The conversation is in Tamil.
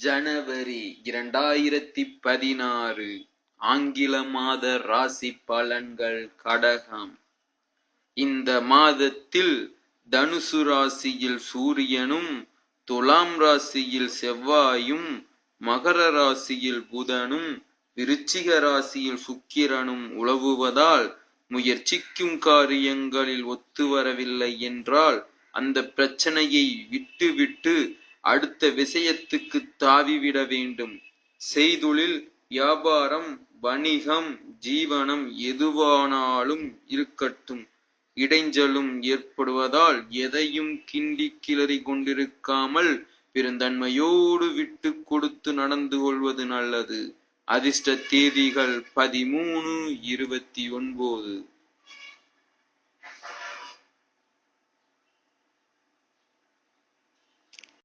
ஜனவரி இரண்டாயிரத்தி பதினாறு ஆங்கில மாத ராசி பலன்கள் கடகம். இந்த மாதத்தில் தனுசு ராசியில் சூரியனும் துலாம் ராசியில் செவ்வாயும் மகர ராசியில் புதனும் விருச்சிக ராசியில் சுக்கிரனும் உலவுவதால் முயற்சிக்கும் காரியங்களில் ஒத்து வரவில்லை என்றால் அந்த பிரச்சனையை விட்டுவிட்டு அடுத்த விஷயத்துக்கு தாவிவிட வேண்டும். செய்தொழில் வியாபாரம் வணிகம் ஜீவனம் எதுவானாலும் இருக்கட்டும். இடைஞ்சலும் ஏற்படுவதால் எதையும் கிண்டி கிளறி கொண்டிருக்காமல் பெருந்தன்மையோடு விட்டு கொடுத்து நடந்து கொள்வது நல்லது. அதிர்ஷ்ட தேதிகள் பதிமூணு இருபத்தி ஒன்பது.